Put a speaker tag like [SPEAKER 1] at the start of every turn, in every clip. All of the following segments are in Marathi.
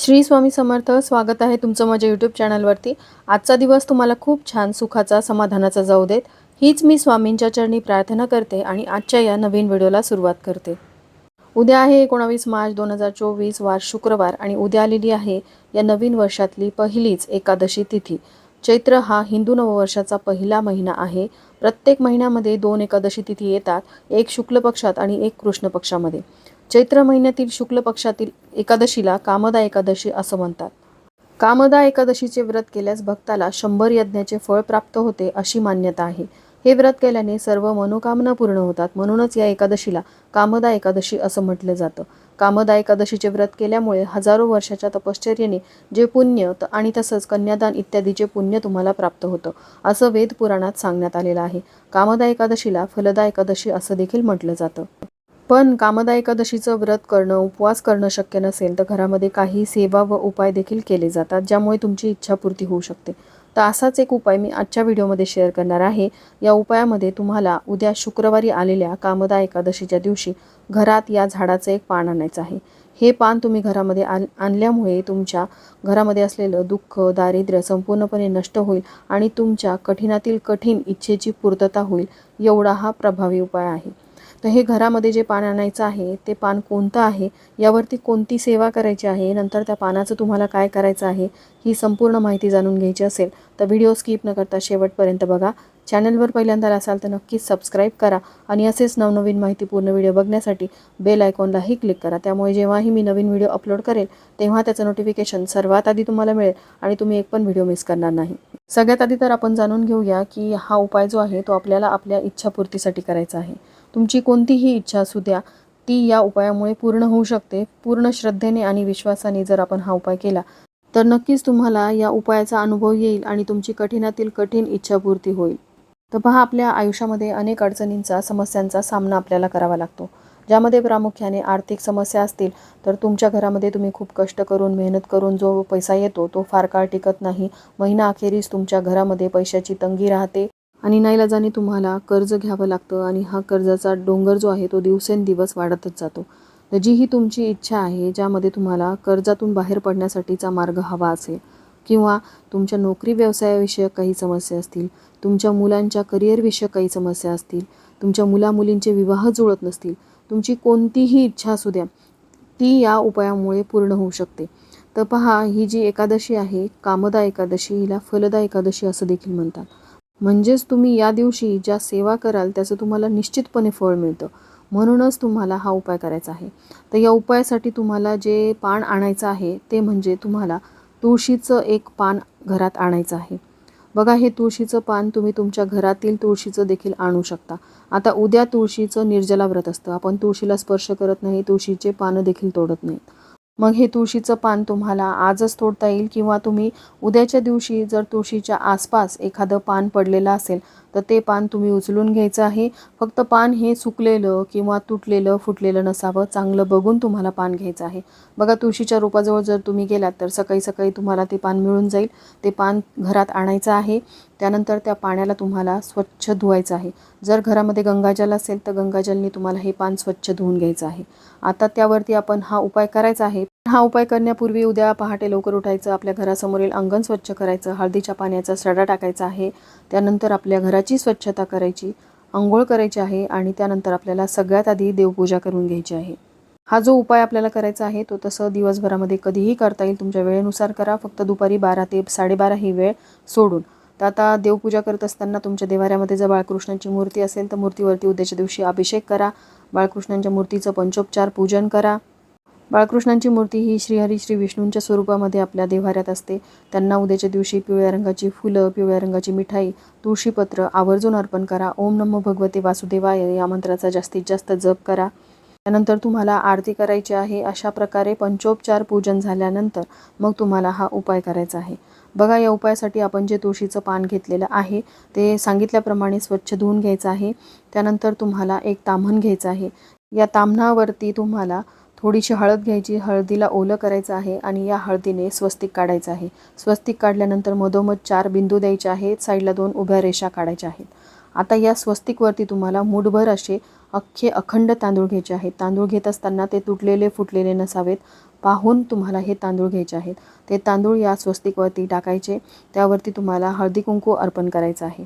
[SPEAKER 1] श्री स्वामी समर्थ स्वागत आहे तुमचं माझ्या यूट्यूब चॅनलवरती आजचा दिवस तुम्हाला खूप छान सुखाचा समाधानाचा जाऊ देत. हीच मी स्वामींच्या चरणी प्रार्थना करते आणि आजच्या या नवीन व्हिडिओला सुरुवात करते. उद्या आहे एकोणावीस मार्च दोन हजार चोवीस वार शुक्रवार आणि उद्या आलेली आहे या नवीन वर्षातली पहिलीच एकादशी तिथी. चैत्र हा हिंदू नववर्षाचा पहिला महिना आहे. प्रत्येक महिन्यामध्ये दोन एकादशी तिथी येतात एक शुक्ल पक्षात आणि एक कृष्ण पक्षामध्ये. चैत्र महिन्यातील शुक्ल पक्षातील एकादशीला कामदा एकादशी असं म्हणतात. कामदा एकादशीचे व्रत केल्यास भक्ताला शंभर यज्ञाचे फळ प्राप्त होते अशी मान्यता आहे. हे व्रत केल्याने सर्व मनोकामना पूर्ण होतात. म्हणूनच या एकादशीला कामदा एकादशी असं म्हटलं जातं. कामदा एकादशीचे व्रत केल्यामुळे हजारो वर्षाच्या तपश्चर्येने जे पुण्य त- आणि तसंच कन्यादान इत्यादीचे पुण्य तुम्हाला प्राप्त होतं असं वेद पुराणात सांगण्यात आलेलं आहे. कामदा एकादशीला फलदा एकादशी असं देखील म्हटलं जातं. पण कामदा एकादशीचं व्रत करणं उपवास करणं शक्य नसेल तर घरामध्ये काही सेवा व उपाय देखील केले जातात ज्यामुळे तुमची इच्छापूर्ती होऊ शकते. तर असाच एक उपाय मी आजच्या व्हिडिओमध्ये शेअर करणार आहे. या उपायामध्ये तुम्हाला उद्या शुक्रवारी आलेल्या कामदा एकादशीच्या दिवशी घरात या झाडाचं एक पान आणायचं आहे. हे पान तुम्ही घरामध्ये आण आणल्यामुळे तुमच्या घरामध्ये असलेलं दुःख दारिद्र्य संपूर्णपणे नष्ट होईल आणि तुमच्या कठीणातील कठीण इच्छेची पूर्तता होईल एवढा हा प्रभावी उपाय आहे. तर हे घरामध्ये जे पान आणायचं आहे ते पान कोणतं आहे? यावरती कोणती सेवा करायची आहे? नंतर त्या पानाचं तुम्हाला काय करायचं आहे? ही संपूर्ण माहिती जाणून घ्यायची असेल तर व्हिडिओ स्किप न करता शेवटपर्यंत बघा. चॅनलवर पहिल्यांदा असाल तर नक्कीच सबस्क्राईब करा आणि असेच नवनवीन माहितीपूर्ण व्हिडिओ बघण्यासाठी बेल आयकॉनलाही क्लिक करा. त्यामुळे जेव्हाही मी नवीन व्हिडिओ अपलोड करेल तेव्हा त्याचं नोटिफिकेशन सर्वात आधी तुम्हाला मिळेल आणि तुम्ही एक पण व्हिडिओ मिस करणार नाही. सगळ्यात आधी तर आपण जाणून घेऊया की हा उपाय जो आहे तो आपल्याला आपल्या इच्छापूर्तीसाठी करायचा आहे. तुमची कोणतीही इच्छा असू द्या ती या उपायामुळे पूर्ण होऊ शकते. पूर्ण श्रद्धेने आणि विश्वासाने जर आपण हा उपाय केला तर नक्कीच तुम्हाला या उपायाचा अनुभव येईल आणि तुमची कठीणातील कठीण इच्छापूर्ती होईल. तर पहा आपल्या आयुष्यामध्ये अनेक अडचणींचा समस्यांचा सामना आपल्याला करावा लागतो. ज्यामध्ये प्रामुख्याने आर्थिक समस्या असतील तर तुमच्या घरामध्ये तुम्ही खूप कष्ट करून मेहनत करून जो पैसा येतो तो फार काळ टिकत नाही. महिना अखेरीस तुमच्या घरामध्ये पैशाची तंगी राहते. आणि नाईलाजाने तुम्हाला कर्ज घ्यावं लागतं आणि हा कर्जाचा डोंगर जो आहे तो दिवसेंदिवस वाढतच जातो. तर जी ही तुमची इच्छा आहे ज्यामध्ये तुम्हाला कर्जातून बाहेर पडण्यासाठीचा मार्ग हवा असेल किंवा तुमच्या नोकरी व्यवसायाविषयक काही समस्या असतील तुमच्या मुलांच्या करिअरविषयक काही समस्या असतील तुमच्या मुलामुलींचे विवाह जुळत नसतील तुमची कोणतीही इच्छा असू द्या ती या उपायामुळे पूर्ण होऊ शकते. तर पहा ही जी एकादशी आहे कामदा एकादशी हिला फलदा एकादशी असं देखील म्हणतात. म्हणजेच तुम्ही या दिवशी ज्या सेवा कराल त्याचं तुम्हाला निश्चितपणे फळ मिळतं. म्हणूनच तुम्हाला हा उपाय करायचा आहे. तर या उपायासाठी तुम्हाला जे पान आणायचं आहे ते म्हणजे तुम्हाला तुळशीचं एक पान घरात आणायचं आहे. बघा हे तुळशीचं पान तुम्ही तुमच्या घरातील तुळशीचं देखील आणू शकता. आता उद्या तुळशीचं निर्जला व्रत असतं. आपण तुळशीला स्पर्श करत नाही तुळशीचे पानं देखील तोडत नाहीत. मग हे तुळशीचं पान तुम्हाला आजच तोडता येईल किंवा तुम्ही उद्याच्या दिवशी जर तुळशीच्या आसपास एखादं पान पडलेलं असेल तर ते पान तुम्ही उचलून घ्यायचं आहे. फक्त पान हे सुकलेलं किंवा तुटलेलं फुटलेलं नसावं. चांगलं बघून तुम्हाला पान घ्यायचं आहे. बघा तुळशीच्या रोपाजवळ जर तुम्ही गेलात तर सकाळी सकाळी तुम्हाला ते पान मिळून जाईल. ते पान घरात आणायचं आहे. त्यानंतर त्या पाण्याला तुम्हाला स्वच्छ धुवायचं आहे. जर घरामध्ये गंगाजल असेल तर गंगाजलने तुम्हाला हे पान स्वच्छ धुवून घ्यायचं आहे. आता त्यावरती आपण हा उपाय करायचा आहे. हा उपाय करण्यापूर्वी उद्या पहाटे लवकर उठायचं आपल्या घरासमोरील अंगण स्वच्छ करायचं हळदीच्या पाण्याचा सडा टाकायचा आहे त्यानंतर आपल्या घराची स्वच्छता करायची आंघोळ करायची आहे आणि त्यानंतर आपल्याला सगळ्यात आधी देवपूजा करून घ्यायची आहे. हा जो उपाय आपल्याला करायचा आहे तो तसं दिवसभरामध्ये कधीही करता येईल. तुमच्या वेळेनुसार करा. फक्त दुपारी बारा ते साडेबारा ही वेळ सोडून. तर आता देवपूजा करत असताना तुमच्या देवाऱ्यामध्ये जर बाळकृष्णांची मूर्ती असेल तर मूर्तीवरती उद्याच्या दिवशी अभिषेक करा. बाळकृष्णांच्या मूर्तीचं पंचोपचार पूजन करा. बाळकृष्णांची मूर्ती ही श्रीहरी श्री विष्णूंच्या स्वरूपामध्ये आपल्या देव्हाऱ्यात असते. त्यांना उद्याच्या दिवशी पिवळ्या रंगाची फुलं पिवळ्या रंगाची मिठाई तुळशीपत्र आवर्जून अर्पण करा. ओम नमो भगवते वासुदेवाय या मंत्राचा जास्तीत जास्त जप करा. त्यानंतर तुम्हाला आरती करायची आहे. अशा प्रकारे पंचोपचार पूजन झाल्यानंतर मग तुम्हाला हा उपाय करायचा आहे. बघा या उपायासाठी आपण जे तुळशीचं पान घेतलेलं आहे ते सांगितल्याप्रमाणे स्वच्छ धुवून घ्यायचं आहे. त्यानंतर तुम्हाला एक ताम्हण घ्यायचं आहे. या ताम्हणावरती तुम्हाला थोडीशी हळद घ्यायची हळदीला ओलं करायचं आहे आणि या हळदीने स्वस्तिक काढायचं आहे. स्वस्तिक काढल्यानंतर मधोमध चार बिंदू द्यायचे आहेत साईडला दोन उभ्या रेषा काढायच्या आहेत. आता या स्वस्तिकवरती तुम्हाला मूठभर असे अख्खे अखंड तांदूळ घ्यायचे आहेत. तांदूळ घेत असताना ते तुटलेले फुटलेले नसावेत. पाहून तुम्हाला हे तांदूळ घ्यायचे आहेत. ते तांदूळ या स्वस्तिकवरती टाकायचे. त्यावरती तुम्हाला हळदी कुंकू अर्पण करायचं आहे.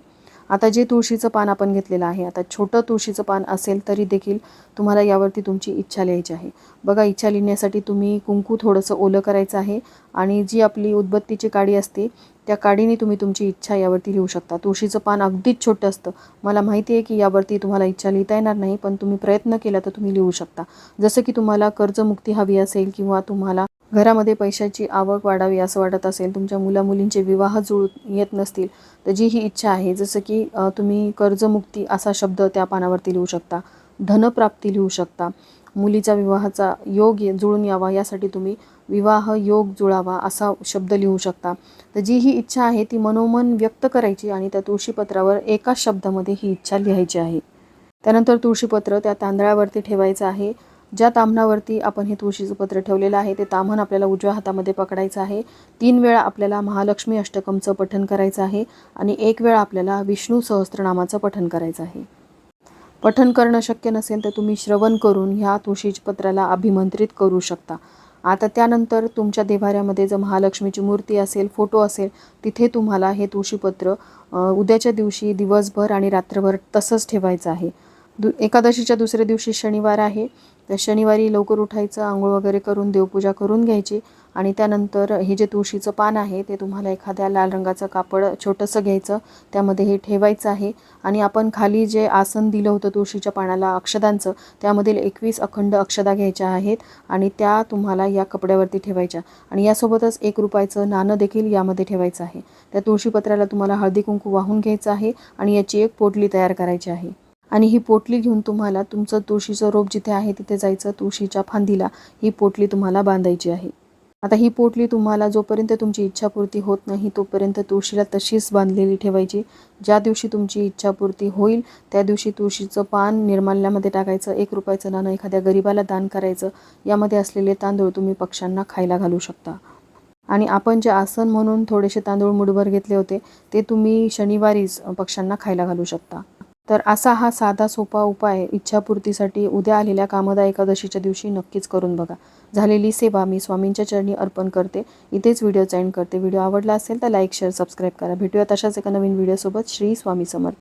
[SPEAKER 1] आता जे तुळशीचं पान आपण घेतलेलं आहे आता छोटं तुळशीचं पान असेल तरी देखील तुम्हाला यावरती तुमची इच्छा लिहायची आहे. बघा इच्छा लिहिण्यासाठी तुम्ही कुंकू थोडंसं ओलं करायचं आहे आणि जी आपली उदबत्तीची काडी असते त्या काडीने तुम्ही तुमची इच्छा यावरती लिहू शकता. तुळशीचं पान अगदीच छोटं असतं. मला माहिती आहे की यावरती तुम्हाला इच्छा लिहिता येणार नाही पण तुम्ही प्रयत्न केला तर तुम्ही लिहू शकता. जसं की तुम्हाला कर्जमुक्ती हवी असेल किंवा तुम्हाला घरामध्ये पैशाची आवक वाढावी असं वाटत असेल तुमच्या मुलामुलींचे विवाह जुळून येत नसतील तर जी ही इच्छा आहे जसं की तुम्ही कर्जमुक्ती असा शब्द त्या पानावरती लिहू शकता धनप्राप्ती लिहू शकता. मुलीचा विवाहाचा योग ये- जुळून यावा यासाठी तुम्ही विवाह योग जुळावा असा शब्द लिहू शकता. तर जी ही इच्छा आहे ती मनोमन व्यक्त करायची आणि त्या तुळशीपत्रावर एकाच शब्दामध्ये ही इच्छा लिहायची आहे. त्यानंतर तुळशीपत्र त्या तांदळावरती ठेवायचं आहे. ज्या ताम्हणावरती आपण हे तुळशीचं पत्र ठेवलेलं आहे ते ताम्हण आपल्याला उजव्या हातामध्ये पकडायचं आहे. तीन वेळा आपल्याला महालक्ष्मी अष्टकमचं पठण करायचं आहे आणि एक वेळा आपल्याला विष्णू सहस्त्रनामाचं पठण करायचं आहे. पठण करणं शक्य नसेल तर तुम्ही श्रवण करून ह्या तुळशीच्या पत्राला अभिमंत्रित करू शकता. आता त्यानंतर तुमच्या देवाऱ्यामध्ये जर महालक्ष्मीची मूर्ती असेल फोटो असेल तिथे तुम्हाला हे तुळशीपत्र उद्याच्या दिवशी दिवसभर आणि रात्रभर तसंच ठेवायचं आहे. दु एकादशीच्या दुसऱ्या दिवशी शनिवार आहे. तर शनिवारी लवकर उठायचं आंघोळ वगैरे करून देवपूजा करून घ्यायची. आणि त्यानंतर हे जे तुळशीचं पान आहे ते तुम्हाला एखाद्या लाल रंगाचं कापड छोटंसं घ्यायचं. त्यामध्ये हे ठेवायचं आहे. आणि आपण खाली जे आसन दिलं होतं तुळशीच्या पानाला अक्षदांचं त्यामधील एकवीस अखंड अक्षदा घ्यायच्या आहेत. आणि त्या तुम्हाला या कपड्यावरती ठेवायच्या. आणि यासोबतच एक रुपयाचं नाणं देखील यामध्ये ठेवायचं आहे. त्या तुळशीपत्राला तुम्हाला हळदी कुंकू वाहून घ्यायचं आहे. आणि याची एक पोटली तयार करायची आहे. आणि ही पोटली घेऊन तुम्हाला तुमचं तुळशीचं रोप जिथे आहे तिथे जायचं तुळशीच्या फांदीला ही पोटली तुम्हाला बांधायची आहे. आता ही पोटली तुम्हाला जोपर्यंत तुमची इच्छापूर्ती होत नाही तोपर्यंत तुळशीला तशीच बांधलेली ठेवायची. ज्या दिवशी तुमची इच्छापूर्ती होईल त्या दिवशी तुळशीचं पान निर्माल्यामध्ये टाकायचं एक रुपयाचं नाणं एखाद्या गरिबाला दान करायचं यामध्ये असलेले तांदूळ तुम्ही पक्ष्यांना खायला घालू शकता. आणि आपण जे आसन म्हणून थोडेसे तांदूळ मुठभर घेतले होते ते तुम्ही शनिवारीच पक्ष्यांना खायला घालू शकता. तर असा हा साधा सोपा उपाय इच्छापूर्तीसाठी उद्या आलेल्या कामदा एकादशीच्या दिवशी नक्कीच करून बघा. झालेली सेवा मी स्वामींच्या चरणी अर्पण करते. इथेच व्हिडिओ एंड करते. व्हिडिओ आवडला असेल तर लाईक शेअर सबस्क्राईब करा. भेटूयात तशाच एका नवीन व्हिडिओसोबत. श्री स्वामी समर्थ.